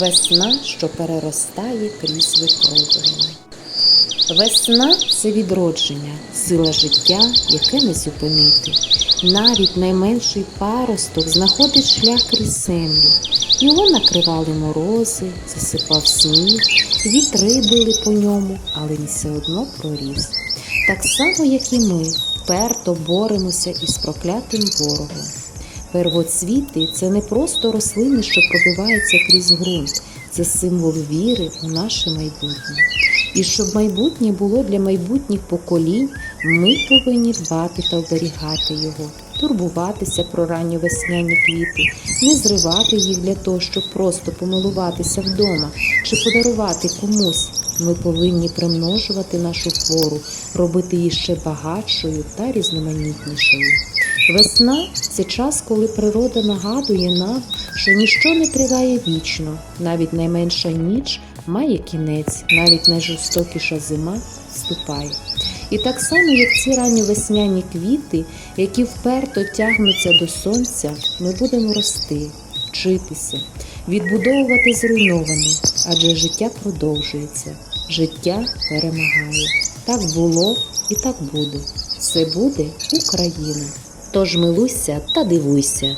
Весна, що переростає крізь випробування. Весна це відродження, сила життя, яке не зупинити. Навіть найменший паросток знаходить шлях крізь землю. Його накривали морози, засипав сніг, вітри били по ньому, але він все одно проріс. Так само, як і ми, вперто боремося із проклятим ворогом. Первоцвіти це не просто рослини, що пробиваються крізь ґрунт, це символ віри у наше майбутнє. І щоб майбутнє було для майбутніх поколінь, ми повинні дбати та оберігати його, турбуватися про ранньовесняні квіти, не зривати їх для того, щоб просто помилуватися вдома чи подарувати комусь. Ми повинні примножувати нашу флору, робити її ще багатшою та різноманітнішою. Весна це час, коли природа нагадує нам, що ніщо не триває вічно, навіть найменша ніч має кінець, навіть найжорстокіша зима вступає. І так само, як ці ранні весняні квіти, які вперто тягнуться до сонця, ми будемо рости, вчитися, відбудовувати зруйноване, адже життя продовжується, життя перемагає. Так було і так буде. Це буде Україна. Тож милуйся та дивуйся.